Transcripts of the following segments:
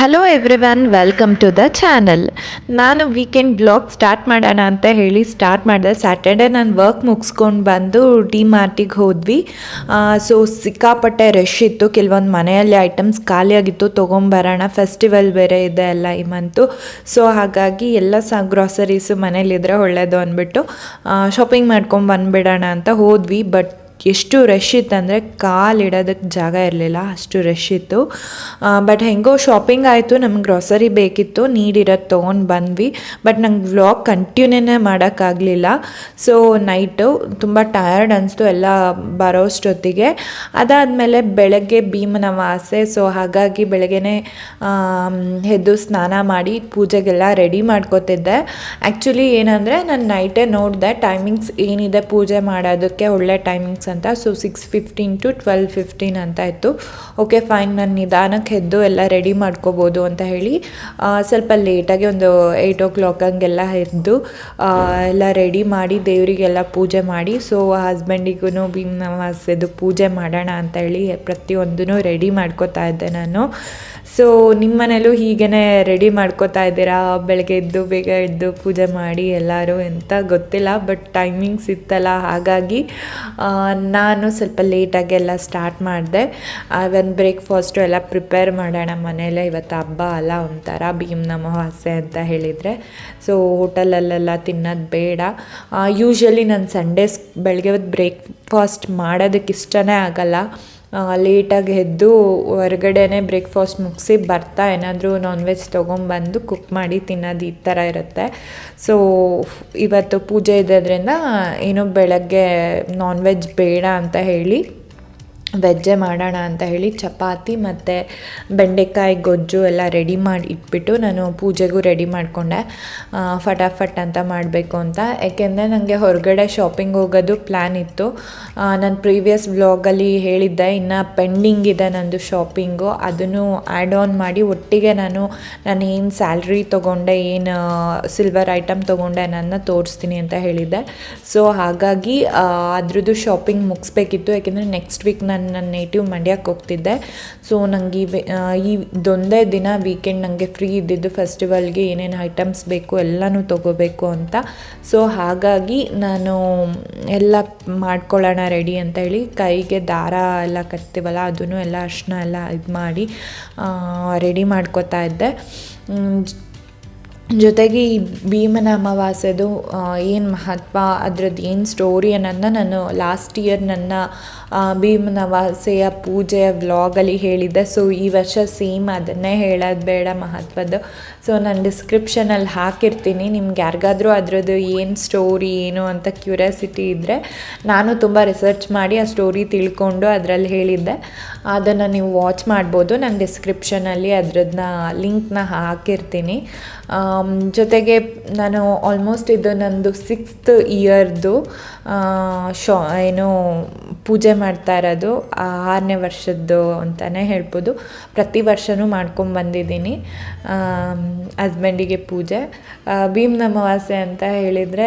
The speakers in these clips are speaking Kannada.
Hello everyone welcome to the channel ನಾನು ವೀಕೆಂಡ್ ಬ್ಲಾಗ್ ಸ್ಟಾರ್ಟ್ ಮಾಡೋಣ ಅಂತ ಹೇಳಿ ಸ್ಟಾರ್ಟ್ ಮಾಡಿದೆ. ಸ್ಯಾಟರ್ಡೆ ನಾನು ವರ್ಕ್ ಮುಗಿಸ್ಕೊಂಡು ಬಂದು ಡಿ ಮಾರ್ಟಿಗೆ ಹೋದ್ವಿ. ಸೊ ಸಿಕ್ಕಾಪಟ್ಟೆ ರಶ್ ಇತ್ತು. ಕೆಲವೊಂದು ಮನೆಯಲ್ಲಿ ಐಟಮ್ಸ್ ಖಾಲಿಯಾಗಿತ್ತು. ತೊಗೊಂಬರೋಣ ಫೆಸ್ಟಿವಲ್ ಬೇರೆ ಇದೆ ಎಲ್ಲ ಈ ಮಂತು ಸೊ ಹಾಗಾಗಿ ಎಲ್ಲ ಸ ಗ್ರಾಸರೀಸು ಮನೇಲಿದ್ರೆ ಒಳ್ಳೆಯದು ಅಂದ್ಬಿಟ್ಟು ಶಾಪಿಂಗ್ ಮಾಡ್ಕೊಂಡು ಬಂದುಬಿಡೋಣ ಅಂತ ಹೋದ್ವಿ. ಬಟ್ ಎಷ್ಟು ರಶ್ ಇತ್ತಂದರೆ ಕಾಲು ಇಡೋದಕ್ಕೆ ಜಾಗ ಇರಲಿಲ್ಲ, ಅಷ್ಟು ರಶ್ ಇತ್ತು. ಬಟ್ ಹೆಂಗೋ ಶಾಪಿಂಗ್ ಆಯಿತು, ನಮ್ಗೆ ಗ್ರಾಸರಿ ಬೇಕಿತ್ತು, ನೀಡಿರೋದು ತೊಗೊಂಡು ಬಂದ್ವಿ. ಬಟ್ ನಂಗೆ ವ್ಲಾಗ್ ಕಂಟಿನ್ಯೂನೇ ಮಾಡೋಕ್ಕಾಗಲಿಲ್ಲ. ಸೊ ನೈಟು ತುಂಬ ಟಯರ್ಡ್ ಅನಿಸ್ತು ಎಲ್ಲ ಬರೋಷ್ಟೊತ್ತಿಗೆ ಅದಾದಮೇಲೆ ಬೆಳಗ್ಗೆ ಭೀಮನ ವಾಸೆ ಸೊ ಹಾಗಾಗಿ ಬೆಳಗ್ಗೆನೇ ಎದ್ದು ಸ್ನಾನ ಮಾಡಿ ಪೂಜೆಗೆಲ್ಲ ರೆಡಿ ಮಾಡ್ಕೋತಿದ್ದೆ. ಆ್ಯಕ್ಚುಲಿ ಏನಂದರೆ ನಾನು ನೈಟೇ ನೋಡಿದೆ ಟೈಮಿಂಗ್ಸ್ ಏನಿದೆ ಪೂಜೆ ಮಾಡೋದಕ್ಕೆ ಒಳ್ಳೆ ಟೈಮಿಂಗ್ಸ್ ಅಂತ. So six fifteen to twelve fifteen ಅಂತ ಇತ್ತು. ಓಕೆ ಫೈನ್ ನಾನು ನಿಧಾನಕ್ಕೆ ಎದ್ದು ಎಲ್ಲ ರೆಡಿ ಮಾಡ್ಕೋಬೋದು ಅಂತ ಹೇಳಿ ಸ್ವಲ್ಪ ಲೇಟಾಗಿ ಒಂದು ಏಯ್ಟ್ ಓ ಕ್ಲಾಕ್ ಹಂಗೆಲ್ಲ ಎದ್ದು ಎಲ್ಲ ರೆಡಿ ಮಾಡಿ ದೇವರಿಗೆಲ್ಲ ಪೂಜೆ ಮಾಡಿ ಸೊ ಹಸ್ಬೆಂಡಿಗೂ ಭೀಮನವಾಸದ್ದು ಪೂಜೆ ಮಾಡೋಣ ಅಂತ ಹೇಳಿ ಪ್ರತಿಯೊಂದೂ ರೆಡಿ ಮಾಡ್ಕೋತಾ ಇದ್ದೆ ನಾನು. ಸೊ ನಿಮ್ಮ ಮನೇಲೂ ಹೀಗೇ ರೆಡಿ ಮಾಡ್ಕೋತಾ ಇದ್ದೀರಾ? ಬೆಳಗ್ಗೆ ಎದ್ದು ಬೇಗ ಎದ್ದು ಪೂಜೆ ಮಾಡಿ ಎಲ್ಲರೂ ಅಂತ ಗೊತ್ತಿಲ್ಲ ಬಟ್ ಟೈಮಿಂಗ್ಸ್ ಇತ್ತಲ್ಲ, ಹಾಗಾಗಿ ನಾನು ಸ್ವಲ್ಪ ಲೇಟಾಗಿ ಎಲ್ಲ ಸ್ಟಾರ್ಟ್ ಮಾಡಿದೆ. ಒಂದು ಬ್ರೇಕ್ಫಾಸ್ಟು ಎಲ್ಲ ಪ್ರಿಪೇರ್ ಮಾಡೋಣ ಮನೆಯಲ್ಲೇ, ಇವತ್ತು ಹಬ್ಬ ಅಲ್ಲ ಒಂಥರ ಭೀಮ್ ಅಮಾವಾಸ್ಯೆ ಅಂತ ಹೇಳಿದರೆ. ಸೊ ಹೋಟೆಲಲ್ಲೆಲ್ಲ ತಿನ್ನೋದು ಬೇಡ. ಯೂಶ್ವಲಿ ನಾನು ಸಂಡೇಸ್ ಬೆಳಗ್ಗೆ ಹೊತ್ತು ಬ್ರೇಕ್ಫಾಸ್ಟ್ ಮಾಡೋದಕ್ಕೆ ಇಷ್ಟನೇ ಆಗಲ್ಲ. ಲೇಟಾಗಿ ಎದ್ದು ಹೊರಗಡೆನೇ ಬ್ರೇಕ್ಫಾಸ್ಟ್ ಮುಗಿಸಿ ಬರ್ತಾ ಏನಾದರೂ ನಾನ್ ವೆಜ್ ತೊಗೊಂಬಂದು ಕುಕ್ ಮಾಡಿ ತಿನ್ನೋದು ಈ ಥರ ಇರುತ್ತೆ. ಸೊ ಇವತ್ತು ಪೂಜೆ ಇದ್ದದ್ರಿಂದ ಏನು ಬೆಳಗ್ಗೆ ನಾನ್ ವೆಜ್ ಬೇಡ ಅಂತ ಹೇಳಿ ವೆಜ್ಜೇ ಮಾಡೋಣ ಅಂತ ಹೇಳಿ ಚಪಾತಿ ಮತ್ತು ಬೆಂಡೆಕಾಯಿ ಗೊಜ್ಜು ಎಲ್ಲ ರೆಡಿ ಮಾಡಿ ಇಟ್ಬಿಟ್ಟು ನಾನು ಪೂಜೆಗೂ ರೆಡಿ ಮಾಡಿಕೊಂಡೆ. ಫಟಾಫಟ್ ಅಂತ ಮಾಡಬೇಕು ಅಂತ. ಯಾಕೆಂದರೆ ನನಗೆ ಹೊರಗಡೆ ಶಾಪಿಂಗ್ ಹೋಗೋದು ಪ್ಲ್ಯಾನ್ ಇತ್ತು. ನಾನು ಪ್ರೀವಿಯಸ್ ವ್ಲಾಗಲ್ಲಿ ಹೇಳಿದ್ದೆ, ಇನ್ನು ಪೆಂಡಿಂಗ್ ಇದೆ ನಂದು ಶಾಪಿಂಗು ಅದನ್ನು ಆ್ಯಡ್ ಆನ್ ಮಾಡಿ ಒಟ್ಟಿಗೆ ನಾನು ನಾನು ಏನು ಸ್ಯಾಲ್ರಿ ತೊಗೊಂಡೆ, ಏನು ಸಿಲ್ವರ್ ಐಟಮ್ ತೊಗೊಂಡೆ ನನ್ನ ತೋರಿಸ್ತೀನಿ ಅಂತ ಹೇಳಿದ್ದೆ. ಸೊ ಹಾಗಾಗಿ ಅದ್ರದ್ದು ಶಾಪಿಂಗ್ ಮುಗಿಸ್ಬೇಕಿತ್ತು. ಯಾಕೆಂದರೆ ನೆಕ್ಸ್ಟ್ ವೀಕ್ ನಾನು ನನ್ನ ನೇಟಿವ್ ಮಂಡ್ಯಕ್ಕೆ ಹೋಗ್ತಿದ್ದೆ. ಸೊ ನನಗೆ ಈ ಇದೊಂದೇ ದಿನ ವೀಕೆಂಡ್ ನನಗೆ ಫ್ರೀ ಇದ್ದಿದ್ದು ಫೆಸ್ಟಿವಲ್ಗೆ ಏನೇನು ಐಟಮ್ಸ್ ಬೇಕು ಎಲ್ಲನೂ ತೊಗೋಬೇಕು ಅಂತ. ಸೊ ಹಾಗಾಗಿ ನಾನು ಎಲ್ಲ ಮಾಡ್ಕೊಳ್ಳೋಣ ರೆಡಿ ಅಂತ ಹೇಳಿ ಕೈಗೆ ದಾರ ಎಲ್ಲ ಕಟ್ತೀವಲ್ಲ, ಅದನ್ನು ಎಲ್ಲ ಅರ್ಶಿನ ಎಲ್ಲ ಇದು ಮಾಡಿ ರೆಡಿ ಮಾಡ್ಕೋತಾ ಇದ್ದೆ. ಜೊತೆಗೆ ಈ ಭೀಮನ ಅಮಾವಾಸ್ಯೆದು ಏನು ಮಹತ್ವ, ಅದ್ರದ್ದು ಏನು ಸ್ಟೋರಿ ಅನ್ನೋದನ್ನ ನಾನು ಲಾಸ್ಟ್ ಇಯರ್ ನನ್ನ ಭೀಮನ ಅಮಾವಾಸ್ಯೆಯ ಪೂಜೆಯ ವ್ಲಾಗಲ್ಲಿ ಹೇಳಿದ್ದೆ. ಸೊ ಈ ವರ್ಷ ಸೇಮ್ ಅದನ್ನೇ ಹೇಳೋದು ಬೇಡ ಮಹತ್ವದ್ದು. ಸೊ ನಾನು ಡಿಸ್ಕ್ರಿಪ್ಷನಲ್ಲಿ ಹಾಕಿರ್ತೀನಿ. ನಿಮ್ಗೆ ಯಾರಿಗಾದ್ರೂ ಅದರದ್ದು ಏನು ಸ್ಟೋರಿ ಏನು ಅಂತ ಕ್ಯೂರಿಯಾಸಿಟಿ ಇದ್ದರೆ ನಾನು ತುಂಬ ರಿಸರ್ಚ್ ಮಾಡಿ ಆ ಸ್ಟೋರಿ ತಿಳ್ಕೊಂಡು ಅದರಲ್ಲಿ ಹೇಳಿದ್ದೆ. ಅದನ್ನು ನೀವು ವಾಚ್ ಮಾಡ್ಬೋದು. ನಾನು ಡಿಸ್ಕ್ರಿಪ್ಷನಲ್ಲಿ ಅದರದನ್ನ ಲಿಂಕ್ನ ಹಾಕಿರ್ತೀನಿ. ಜೊತೆಗೆ ನಾನು ಆಲ್ಮೋಸ್ಟ್ ಇದು ನಂದು ಸಿಕ್ಸ್ತ್ ಇಯರ್ದು ಶಾ, ಏನು ಪೂಜೆ ಮಾಡ್ತಾ ಇರೋದು ಆರನೇ ವರ್ಷದ್ದು ಅಂತಲೇ ಹೇಳ್ಬೋದು. ಪ್ರತಿ ವರ್ಷವೂ ಮಾಡ್ಕೊಂಡು ಬಂದಿದ್ದೀನಿ ಹಸ್ಬೆಂಡಿಗೆ ಪೂಜೆ. ಭೀಮ್ ಭೀಮ್ನ ಅಮಾವಾಸ್ಯೆ ಅಂತ ಹೇಳಿದರೆ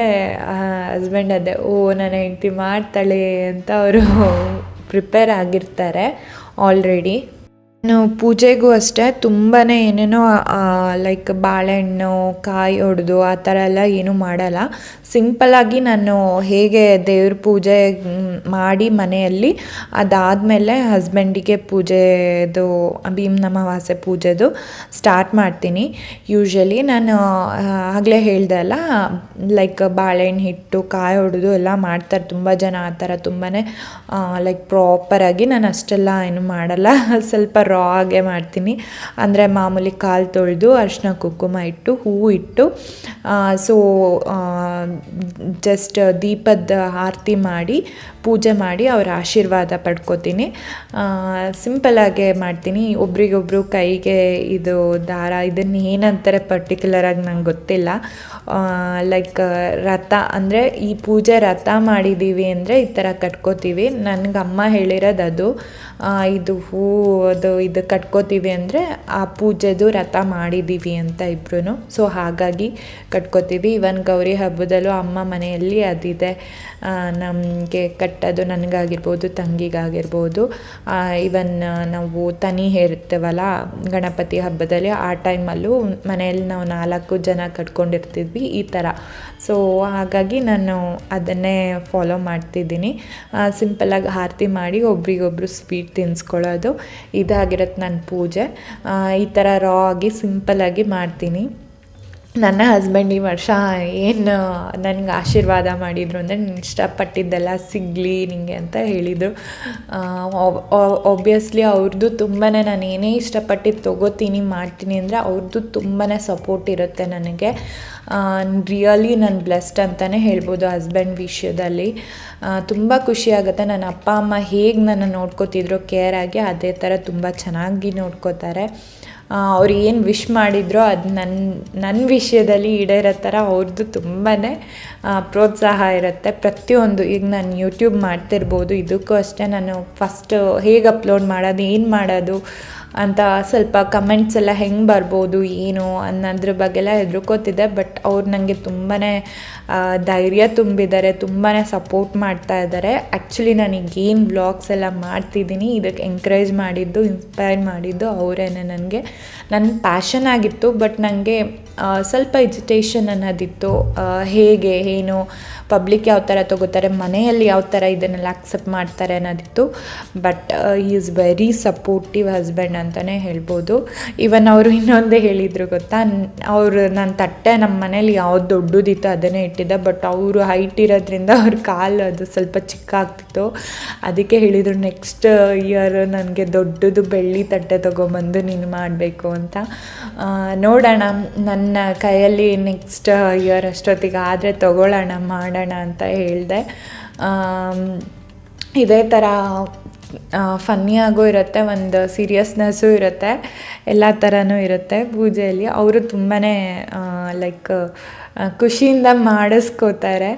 ಹಸ್ಬೆಂಡ್ ಅದೇ, ಓ, ನನ್ನ ಹೆಂಡ್ತಿ ಮಾಡ್ತಾಳೆ ಅಂತ ಅವರು ಪ್ರಿಪೇರ್ ಆಗಿರ್ತಾರೆ ಆಲ್ರೆಡಿ ನಾನು ಪೂಜೆಗೂ ಅಷ್ಟೇ ತುಂಬಾ ಏನೇನೋ ಲೈಕ್ ಬಾಳೆಹಣ್ಣು, ಕಾಯಿ ಹೊಡೆದು ಆ ಥರ ಎಲ್ಲ ಏನೂ ಮಾಡಲ್ಲ. ಸಿಂಪಲ್ಲಾಗಿ ನಾನು ಹೇಗೆ ದೇವ್ರ ಪೂಜೆ ಮಾಡಿ ಮನೆಯಲ್ಲಿ ಅದಾದಮೇಲೆ ಹಸ್ಬೆಂಡಿಗೆ ಪೂಜೆದು ಭೀಮ್ನ ಅಮಾವಾಸ್ಯೆ ಪೂಜೆದು ಸ್ಟಾರ್ಟ್ ಮಾಡ್ತೀನಿ. ಯೂಶ್ವಲಿ ನಾನು ಆಗಲೇ ಹೇಳ್ದೆ ಅಲ್ಲ ಲೈಕ್ ಬಾಳೆಹಣ್ಣು ಹಿಟ್ಟು, ಕಾಯಿ ಹೊಡೆದು ಎಲ್ಲ ಮಾಡ್ತಾರೆ ತುಂಬ ಜನ ಆ ಥರ ತುಂಬಾ ಲೈಕ್ ಪ್ರಾಪರಾಗಿ ನಾನು ಅಷ್ಟೆಲ್ಲ ಏನು ಮಾಡಲ್ಲ. ಸ್ವಲ್ಪ ರಾ ಆಗೆ ಮಾಡ್ತೀನಿ. ಅಂದರೆ ಮಾಮೂಲಿ ಕಾಲು ತೊಳೆದು ಅರಿಶಿನ ಕುಂಕುಮ ಇಟ್ಟು, ಹೂವು ಇಟ್ಟು ಸೊ ಜಸ್ಟ್ ದೀಪದ ಆರತಿ ಮಾಡಿ, ಪೂಜೆ ಮಾಡಿ ಅವರ ಆಶೀರ್ವಾದ ಪಡ್ಕೋತೀನಿ. ಸಿಂಪಲಾಗೆ ಮಾಡ್ತೀನಿ. ಒಬ್ರಿಗೊಬ್ರು ಕೈಗೆ ಇದು ದಾರ, ಇದನ್ನು ಏನಂತಾರೆ ಪರ್ಟಿಕ್ಯುಲರಾಗಿ ನಂಗೆ ಗೊತ್ತಿಲ್ಲ. ಲೈಕ್ ರಥ, ಅಂದರೆ ಈ ಪೂಜೆ ರಥ ಮಾಡಿದ್ದೀವಿ ಅಂದರೆ ಈ ಥರ ಕಟ್ಕೋತೀವಿ. ನನಗೆ ಅಮ್ಮ ಹೇಳಿರೋದು ಅದು. ಇದು ಹೂ, ಅದು ಇದು ಕಟ್ಕೋತೀವಿ ಅಂದರೆ ಆ ಪೂಜೆದು ರಥ ಮಾಡಿದ್ದೀವಿ ಅಂತ ಇಬ್ರು ಸೊ ಹಾಗಾಗಿ ಕಟ್ಕೋತೀವಿ. ಇವನ್ ಗೌರಿ ಹಬ್ಬದಲ್ಲೂ ಅಮ್ಮ ಮನೆಯಲ್ಲಿ ಅದಿದೆ. ನಮಗೆ ಕಟ್ಟೋದು ನನಗಾಗಿರ್ಬೋದು, ತಂಗಿಗಾಗಿರ್ಬೋದು. ಇವನ್ ನಾವು ತನಿ ಹೇರ್ತೇವಲ್ಲ ಗಣಪತಿ ಹಬ್ಬದಲ್ಲಿ ಆ ಟೈಮಲ್ಲೂ ಮನೆಯಲ್ಲಿ ನಾವು ನಾಲ್ಕು ಜನ ಕಟ್ಕೊಂಡಿರ್ತಿದ್ವಿ ಈ ಥರ ಸೊ ಹಾಗಾಗಿ ನಾನು ಅದನ್ನೇ ಫಾಲೋ ಮಾಡ್ತಿದ್ದೀನಿ. ಸಿಂಪಲ್ಲಾಗಿ ಆರತಿ ಮಾಡಿ ಒಬ್ರಿಗೊಬ್ರು ಸ್ವೀಟ್ ತಿನ್ಸ್ಕೊಳ್ಳೋದು. ಇದಾಗಿರುತ್ತೆ ನನ್ನ ಪೂಜೆ. ಈ ಥರ ರಾ ಆಗಿ ಸಿಂಪಲ್ಲಾಗಿ ಮಾಡ್ತೀನಿ. ನನ್ನ ಹಸ್ಬೆಂಡ್ ಈ ವರ್ಷ ಏನು, ನನಗೆ ಆಶೀರ್ವಾದ ಮಾಡಿದರು ಅಂದರೆ ನೀನು ಇಷ್ಟಪಟ್ಟಿದ್ದೆಲ್ಲ ಸಿಗಲಿ ನಿನಗೆ ಅಂತ ಹೇಳಿದರು. ಒಬ್ವಿಯಸ್ಲಿ ಅವ್ರದ್ದು ತುಂಬಾ ನಾನು ಏನೇ ಇಷ್ಟಪಟ್ಟಿದ್ದು ತೊಗೋತೀನಿ, ಮಾಡ್ತೀನಿ ಅಂದರೆ ಅವ್ರದ್ದು ತುಂಬಾ ಸಪೋರ್ಟ್ ಇರುತ್ತೆ ನನಗೆ. ರಿಯಲಿ ನಾನು ಬ್ಲೆಸ್ಡ್ ಅಂತಲೇ ಹೇಳ್ಬೋದು ಹಸ್ಬೆಂಡ್ ವಿಷಯದಲ್ಲಿ. ತುಂಬ ಖುಷಿಯಾಗುತ್ತೆ ನನ್ನ ಅಪ್ಪ, ಅಮ್ಮ ಹೇಗೆ ನನ್ನ ನೋಡ್ಕೋತಿದ್ರು ಕೇರ್ ಆಗಿ ಅದೇ ಥರ ತುಂಬ ಚೆನ್ನಾಗಿ ನೋಡ್ಕೋತಾರೆ. ಅವ್ರು ಏನು ವಿಶ್ ಮಾಡಿದ್ರೋ ಅದು ನನ್ನ ನನ್ನ ವಿಷಯದಲ್ಲಿ ಈಡೇರೋ ಥರ ಅವ್ರದ್ದು ತುಂಬಾ ಪ್ರೋತ್ಸಾಹ ಇರುತ್ತೆ. ಪ್ರತಿಯೊಂದು, ಈಗ ನಾನು ಯೂಟ್ಯೂಬ್ ಮಾಡ್ತಿರ್ಬೋದು, ಇದಕ್ಕೂ ಅಷ್ಟೇ ನಾನು ಫಸ್ಟ್ ಹೇಗೆ ಅಪ್ಲೋಡ್ ಮಾಡೋದು, ಏನು ಮಾಡೋದು ಅಂತ ಸ್ವಲ್ಪ ಕಮೆಂಟ್ಸ್ ಎಲ್ಲ ಹೆಂಗೆ ಬರ್ಬೋದು, ಏನು ಅನ್ನೋದ್ರ ಬಗ್ಗೆಲ್ಲ ಹೆದರ್ಕೋತಿದ್ದೆ ಬಟ್ ಅವ್ರು ನನಗೆ ತುಂಬಾ ಧೈರ್ಯ ತುಂಬಿದ್ದಾರೆ ತುಂಬಾ ಸಪೋರ್ಟ್ ಮಾಡ್ತಾ ಇದ್ದಾರೆ. ಆ್ಯಕ್ಚುಲಿ ನನಗೇನು ಬ್ಲಾಗ್ಸ್ ಎಲ್ಲ ಮಾಡ್ತಿದ್ದೀನಿ. ಇದಕ್ಕೆ ಎಂಕರೇಜ್ ಮಾಡಿದ್ದು ಇನ್ಸ್ಪೈರ್ ಮಾಡಿದ್ದು ಅವರೇನೆ ನನಗೆ. ನನ್ನ ಪ್ಯಾಷನ್ ಆಗಿತ್ತು ಬಟ್ ನನಗೆ ಸ್ವಲ್ಪ ಎಜುಟೇಷನ್ ಅನ್ನೋದಿತ್ತು. ಹೇಗೆ, ಏನು ಪಬ್ಲಿಕ್ ಯಾವ ಥರ ತಗೋತಾರೆ, ಮನೆಯಲ್ಲಿ ಯಾವ ಥರ ಇದನ್ನೆಲ್ಲ ಅಕ್ಸೆಪ್ಟ್ ಮಾಡ್ತಾರೆ ಅನ್ನೋದಿತ್ತು. ಬಟ್ ಈ ಈಸ್ ವೆರಿ ಸಪೋರ್ಟಿವ್ ಹಸ್ಬೆಂಡ್ ಅಂತಲೇ ಹೇಳ್ಬೋದು. ಇವನ್ ಅವರು ಇನ್ನೊಂದೇ ಹೇಳಿದರು ಗೊತ್ತಾ, ಅವರು ನನ್ನ ತಟ್ಟೆ ನಮ್ಮ ಮನೇಲಿ ಯಾವ್ದು ದೊಡ್ಡದಿತ್ತು ಅದನ್ನೇ ಇಟ್ಟಿದ್ದೆ ಬಟ್ ಅವರು ಹೈಟ್ ಇರೋದ್ರಿಂದ ಅವ್ರ ಕಾಲು ಅದು ಸ್ವಲ್ಪ ಚಿಕ್ಕ ಆಗ್ತಿತ್ತು ಅದಕ್ಕೆ ಹೇಳಿದರು ನೆಕ್ಸ್ಟ್ ಇಯರ್ ನನಗೆ ದೊಡ್ಡದು ಬೆಳ್ಳಿ ತಟ್ಟೆ ತೊಗೊಂಬಂದು ನೀನು ಮಾಡಬೇಕು ಅಂತ. ನೋಡೋಣ, ನನ್ನ ಕೈಯಲ್ಲಿ ನೆಕ್ಸ್ಟ್ ಇಯರ್ ಅಷ್ಟೊತ್ತಿಗೆ ಆದರೆ ತೊಗೊಳ್ಳೋಣ, ಮಾಡೋಣ. ಅಂತ ಹೇಳಿದೆ. ಇದೇ ಥರ ಫನ್ನಿಯಾಗೂ ಇರುತ್ತೆ, ಒಂದು ಸೀರಿಯಸ್ನೆಸ್ಸು ಇರುತ್ತೆ, ಎಲ್ಲ ಥರನೂ ಇರುತ್ತೆ ಪೂಜೆಯಲ್ಲಿ. ಅವರು ತುಂಬಾ ಲೈಕ್ ಖುಷಿಯಿಂದ ಮಾಡಿಸ್ಕೋತಾರೆ.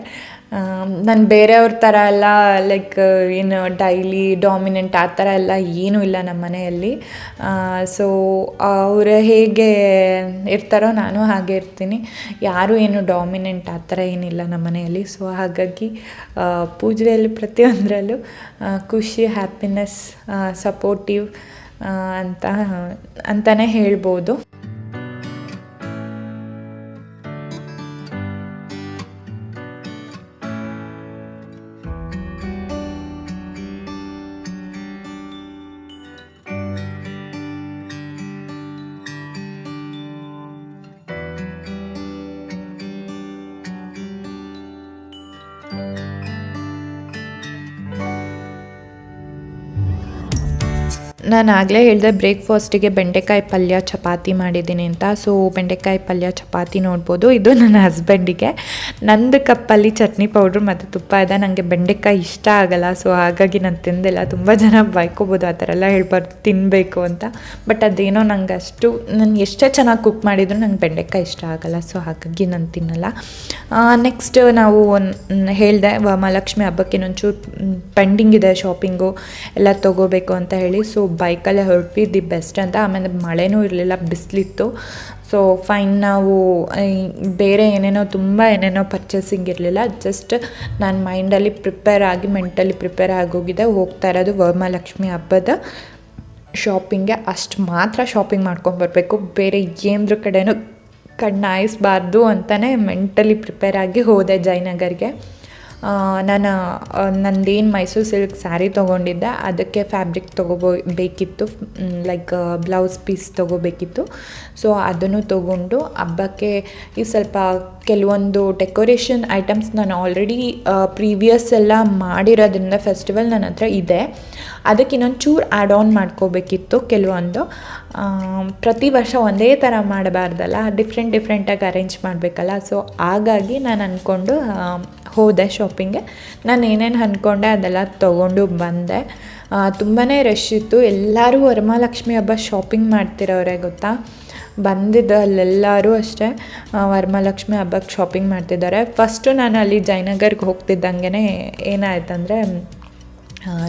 ನಾನು ಬೇರೆಯವ್ರ ಥರ ಎಲ್ಲ ಲೈಕ್ ಏನು ಡೈಲಿ ಡಾಮಿನೆಂಟ್ ಆ ಥರ ಎಲ್ಲ ಏನೂ ಇಲ್ಲ ನಮ್ಮ ಮನೆಯಲ್ಲಿ. ಸೊ ಅವರು ಹೇಗೆ ಇರ್ತಾರೋ ನಾನು ಹಾಗೆ ಇರ್ತೀನಿ. ಯಾರೂ ಏನು ಡಾಮಿನೆಂಟ್ ಆ ಥರ ಏನಿಲ್ಲ ನಮ್ಮ ಮನೆಯಲ್ಲಿ. ಸೊ ಹಾಗಾಗಿ ಪೂಜೆಯಲ್ಲಿ ಪ್ರತಿಯೊಂದರಲ್ಲೂ ಖುಷಿ ಹ್ಯಾಪಿನೆಸ್ ಸಪೋರ್ಟಿವ್ ಅಂತ ಅಂತಲೇ ಹೇಳ್ಬೋದು. ನಾನು ಆಗಲೇ ಹೇಳಿದೆ ಬ್ರೇಕ್ಫಾಸ್ಟಿಗೆ ಬೆಂಡೆಕಾಯಿ ಪಲ್ಯ ಚಪಾತಿ ಮಾಡಿದ್ದೀನಿ ಅಂತ. ಸೊ ಬೆಂಡೆಕಾಯಿ ಪಲ್ಯ ಚಪಾತಿ ನೋಡ್ಬೋದು. ಇದು ನನ್ನ ಹಸ್ಬೆಂಡಿಗೆ. ನಂದು ಕಪ್ಪಲ್ಲಿ ಚಟ್ನಿ ಪೌಡ್ರ್ ಮತ್ತು ತುಪ್ಪ ಇದೆ. ನನಗೆ ಬೆಂಡೆಕಾಯಿ ಇಷ್ಟ ಆಗಲ್ಲ. ಸೊ ಹಾಗಾಗಿ ನಾನು ತಿಂದಿಲ್ಲ. ತುಂಬ ಜನ ಬೈಕೋಬೋದು ಆ ಥರ ಎಲ್ಲ ಹೇಳ್ಬಾರ್ದು. ತಿನ್ನಬೇಕು ಅಂತ. ಬಟ್ ಅದೇನೋ ನಂಗೆ ಅಷ್ಟು, ನಾನು ಎಷ್ಟೇ ಚೆನ್ನಾಗಿ ಕುಕ್ ಮಾಡಿದ್ರು ನಂಗೆ ಬೆಂಡೆಕಾಯಿ ಇಷ್ಟ ಆಗಲ್ಲ. ಸೊ ಹಾಗಾಗಿ ನಾನು ತಿನ್ನಲ್ಲ. ನೆಕ್ಸ್ಟ್ ನಾವು ಹೇಳಿದೆ ಮಹಾಲಕ್ಷ್ಮಿ ಹಬ್ಬಕ್ಕೆ ಇನ್ನೊಂಚೂರು ಪೆಂಡಿಂಗ್ ಇದೆ ಶಾಪಿಂಗು. ಎಲ್ಲ ತೊಗೋಬೇಕು ಅಂತ ಹೇಳಿ. ಸೊ ಬೈಕಲ್ಲೇ ಹೊರಟ್ವಿ ದಿ ಬೆಸ್ಟ್ ಅಂತ. ಆಮೇಲೆ ಮಳೆನೂ ಇರಲಿಲ್ಲ, ಬಿಸಿಲಿತ್ತು. ಸೊ ಫೈನ್ ನಾವು ಬೇರೆ ಏನೇನೋ ತುಂಬ ಏನೇನೋ ಪರ್ಚೇಸಿಂಗ್ ಇರಲಿಲ್ಲ. ಜಸ್ಟ್ ನಾನು ಮೈಂಡಲ್ಲಿ ಪ್ರಿಪೇರ್ ಆಗಿ ಮೆಂಟಲಿ ಪ್ರಿಪೇರ್ ಆಗೋಗಿದೆ ಹೋಗ್ತಾ ಇರೋದು ವರಮಹಾಲಕ್ಷ್ಮಿ ಹಬ್ಬದ ಶಾಪಿಂಗ್ಗೆ ಅಷ್ಟು ಮಾತ್ರ ಶಾಪಿಂಗ್ ಮಾಡ್ಕೊಂಬರ್ಬೇಕು ಬೇರೆ ಏನ್ರ ಕಡೆನೂ ಕಣ್ಣಾಯಿಸ್ಬಾರ್ದು ಅಂತಲೇ ಮೆಂಟಲಿ ಪ್ರಿಪೇರ್ ಆಗಿ ಹೋದೆ ಜಯನಗರ್ಗೆ. ನಾನು ನಂದೇನು ಮೈಸೂರು ಸಿಲ್ಕ್ ಸ್ಯಾರಿ ತೊಗೊಂಡಿದ್ದೆ, ಅದಕ್ಕೆ ಫ್ಯಾಬ್ರಿಕ್ ತೊಗೋಬೋ, ಬೇಕಿತ್ತು. ಲೈಕ್ ಬ್ಲೌಸ್ ಪೀಸ್ ತೊಗೋಬೇಕಿತ್ತು. ಸೊ ಅದನ್ನು ತೊಗೊಂಡು ಹಬ್ಬಕ್ಕೆ ಈ ಸ್ವಲ್ಪ ಕೆಲವೊಂದು ಡೆಕೋರೇಷನ್ ಐಟಮ್ಸ್ ನಾನು ಆಲ್ರೆಡಿ ಪ್ರೀವಿಯಸ್ ಎಲ್ಲ ಮಾಡಿರೋದ್ರಿಂದ ಫೆಸ್ಟಿವಲ್ ನನ್ನ ಹತ್ರ ಇದೆ. ಅದಕ್ಕೆ ಇನ್ನೊಂದು ಚೂರು ಆ್ಯಡ್ ಆನ್ ಮಾಡ್ಕೋಬೇಕಿತ್ತು, ಕೆಲವೊಂದು. ಪ್ರತಿ ವರ್ಷ ಒಂದೇ ಥರ ಮಾಡಬಾರ್ದಲ್ಲ? ಡಿಫ್ರೆಂಟ್ ಡಿಫ್ರೆಂಟಾಗಿ ಅರೇಂಜ್ ಮಾಡಬೇಕಲ್ಲ? ಸೊ ಹಾಗಾಗಿ ನಾನು ಅಂದ್ಕೊಂಡು ಹೋದೆ ಶಾಪಿಂಗ್ಗೆ ನಾನು ಏನೇನು ಅಂದ್ಕೊಂಡೆ ಅದೆಲ್ಲ ತೊಗೊಂಡು ಬಂದೆ. ತುಂಬಾ ರಶ್ ಇತ್ತು. ಎಲ್ಲರೂ ವರಮಹಾಲಕ್ಷ್ಮಿ ಹಬ್ಬ ಶಾಪಿಂಗ್ ಮಾಡ್ತಿರೋರೆ ಗೊತ್ತಾ? ಬಂದಿದ್ದು ಅಲ್ಲೆಲ್ಲರೂ ಅಷ್ಟೇ ವರಮಹಾಲಕ್ಷ್ಮಿ ಹಬ್ಬಕ್ಕೆ ಶಾಪಿಂಗ್ ಮಾಡ್ತಿದ್ದಾರೆ. ಫಸ್ಟು ನಾನು ಅಲ್ಲಿ ಜಯನಗರ್ಗೆ ಹೋಗ್ತಿದ್ದಂಗೆ ಏನಾಯ್ತಂದರೆ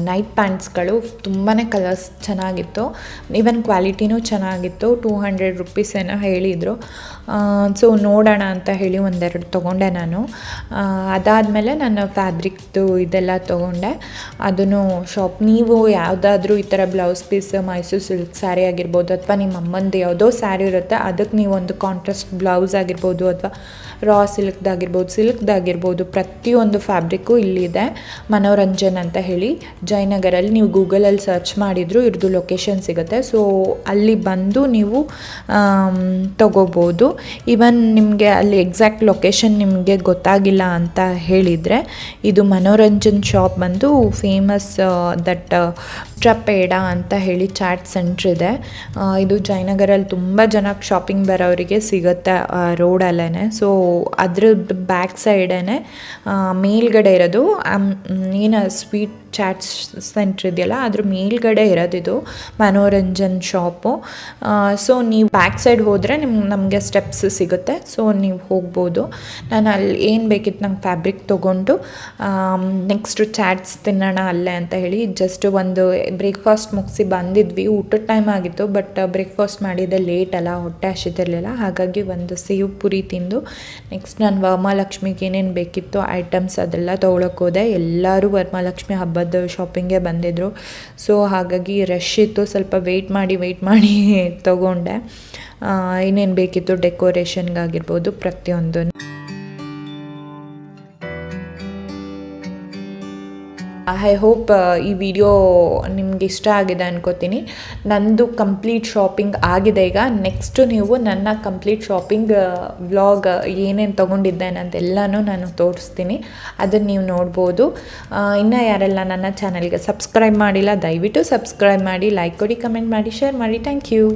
ನೈಟ್ ಪ್ಯಾಂಟ್ಸ್ಗಳು ತುಂಬಾ ಕಲರ್ಸ್ ಚೆನ್ನಾಗಿತ್ತು. ಈವನ್ ಕ್ವಾಲಿಟಿನೂ ಚೆನ್ನಾಗಿತ್ತು. ಟೂ ಹಂಡ್ರೆಡ್ ರುಪೀಸ್ ಏನೋ ಹೇಳಿದರು. ಸೊ ನೋಡೋಣ ಅಂತ ಹೇಳಿ ಒಂದೆರಡು ತೊಗೊಂಡೆ ನಾನು. ಅದಾದಮೇಲೆ ನಾನು ಫ್ಯಾಬ್ರಿಕ್ದು ಇದೆಲ್ಲ ತೊಗೊಂಡೆ. ಅದನ್ನು ಶಾಪ್ ನೀವು ಯಾವುದಾದ್ರೂ ಈ ಥರ blouse piece Mysuru silk sari ಆಗಿರ್ಬೋದು ಅಥವಾ ನಿಮ್ಮ ಅಮ್ಮಂದು ಯಾವುದೋ ಸ್ಯಾರಿ ಇರುತ್ತೆ, ಅದಕ್ಕೆ ನೀವು ಒಂದು ಕಾಂಟ್ರಾಸ್ಟ್ ಬ್ಲೌಸ್ ಆಗಿರ್ಬೋದು ಅಥವಾ ರಾ ಸಿಲ್ಕ್ದಾಗಿರ್ಬೋದು ಸಿಲ್ಕ್ದಾಗಿರ್ಬೋದು ಪ್ರತಿಯೊಂದು ಫ್ಯಾಬ್ರಿಕ್ಕು ಇಲ್ಲಿದೆ. ಮನೋರಂಜನ್ ಅಂತ ಹೇಳಿ. ಜಯನಗರಲ್ಲಿ ನೀವು ಗೂಗಲಲ್ಲಿ ಸರ್ಚ್ ಮಾಡಿದ್ರು ಇವ್ರದ್ದು ಲೊಕೇಶನ್ ಸಿಗುತ್ತೆ. ಸೊ ಅಲ್ಲಿ ಬಂದು ನೀವು ತಗೋಬೋದು. ಈವನ್ ನಿಮಗೆ ಅಲ್ಲಿ ಎಕ್ಸಾಕ್ಟ್ ಲೊಕೇಶನ್ ನಿಮಗೆ ಗೊತ್ತಾಗಿಲ್ಲ ಅಂತ ಹೇಳಿದರೆ, ಇದು ಮನೋರಂಜನ್ ಶಾಪ್ ಬಂದು ಫೇಮಸ್ ದಟ್ ಟ್ರಪೇಡ ಅಂತ ಹೇಳಿ ಚಾಟ್ ಸೆಂಟ್ರ್ ಇದೆ. ಇದು ಜಯನಗರಲ್ಲಿ ತುಂಬ ಜನ ಶಾಪಿಂಗ್ ಬರೋರಿಗೆ ಸಿಗುತ್ತೆ ರೋಡಲ್ಲೇ ಸೊ ಅದ್ರದ್ದು ಬ್ಯಾಕ್ ಸೈಡೇ ಮೇಲ್ಗಡೆ ಇರೋದು ಏನು ಸ್ವೀಟ್ ಚಾಟ್ಸ್ ಸೆಂಟ್ರ್ ಇದೆಯಲ್ಲ? ಅದ್ರ ಮೇಲ್ಗಡೆ ಇರೋದಿದು ಮನೋರಂಜನ್ ಶಾಪು ಸೊ ನೀವು ಬ್ಯಾಕ್ ಸೈಡ್ ಹೋದರೆ ನಿಮ್ಗೆ ನಮಗೆ ಸ್ಟೆಪ್ಸ್ ಸಿಗುತ್ತೆ. ಸೊ ನೀವು ಹೋಗ್ಬೋದು. ನಾನು ಅಲ್ಲಿ ಏನು ಬೇಕಿತ್ತು ನಂಗೆ ಫ್ಯಾಬ್ರಿಕ್ ತೊಗೊಂಡು ನೆಕ್ಸ್ಟು ಚಾಟ್ಸ್ ತಿನ್ನೋಣ ಅಲ್ಲೇ ಅಂತ ಹೇಳಿ ಜಸ್ಟ್ ಒಂದು ಬ್ರೇಕ್ಫಾಸ್ಟ್ ಮುಗಿಸಿ ಬಂದಿದ್ವಿ. ಊಟದ ಟೈಮ್ ಆಗಿತ್ತು ಬಟ್ ಬ್ರೇಕ್ಫಾಸ್ಟ್ ಮಾಡಿದ್ದೆ ಲೇಟ್ ಅಲ್ಲ, ಹೊಟ್ಟೆ ಹಸಿತಿರ್ಲಿಲ್ಲ. ಹಾಗಾಗಿ ಒಂದು ಸೇವ್ ಪುರಿ ತಿಂದು ನೆಕ್ಸ್ಟ್ ನಾನು ವರಮಹಾಲಕ್ಷ್ಮಿಗೆ ಏನೇನು ಬೇಕಿತ್ತು ಐಟಮ್ಸ್ ಅದೆಲ್ಲ ತೊಗೊಳಕ್ಕೆ ಹೋದೆ. ಎಲ್ಲರೂ ವರಮಹಾಲಕ್ಷ್ಮಿ ಹಬ್ಬದ ಶಾಪಿಂಗೇ ಬಂದಿದ್ದರು ಸೊ ಹಾಗಾಗಿ ರಶ್ ಇತ್ತು. ಸ್ವಲ್ಪ ವೆಯ್ಟ್ ಮಾಡಿ ವೆಯ್ಟ್ ಮಾಡಿ ತೊಗೊಂಡೆ. ಇನ್ನೇನು ಬೇಕಿತ್ತು ಡೆಕೋರೇಷನ್ಗಾಗಿರ್ಬೋದು ಪ್ರತಿಯೊಂದು ಐ ಹೋಪ್ ಈ ವಿಡಿಯೋ ನಿಮ್ಗೆ ಇಷ್ಟ ಆಗಿದೆ ಅನ್ಕೋತೀನಿ. ನಂದು ಕಂಪ್ಲೀಟ್ ಶಾಪಿಂಗ್ ಆಗಿದೆ ಈಗ. ನೆಕ್ಸ್ಟು ನೀವು ನನ್ನ ಕಂಪ್ಲೀಟ್ ಶಾಪಿಂಗ್ ವ್ಲಾಗ್ ಏನೇನು ತೊಗೊಂಡಿದ್ದೇನೆ ಅಂತೆಲ್ಲನೂ ನಾನು ತೋರಿಸ್ತೀನಿ. ಅದನ್ನು ನೀವು ನೋಡ್ಬೋದು. ಇನ್ನು ಯಾರೆಲ್ಲ ನನ್ನ ಚಾನಲ್ಗೆ ಸಬ್ಸ್ಕ್ರೈಬ್ ಮಾಡಿಲ್ಲ, ದಯವಿಟ್ಟು ಸಬ್ಸ್ಕ್ರೈಬ್ ಮಾಡಿ ಲೈಕ್ ಕೊಡಿ ಕಮೆಂಟ್ ಮಾಡಿ ಶೇರ್ ಮಾಡಿ. Thank you